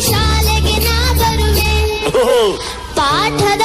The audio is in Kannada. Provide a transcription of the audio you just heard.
ಶಾಲೆಗೆ ನಾ ಬರುವೆ. ಪಾಠದ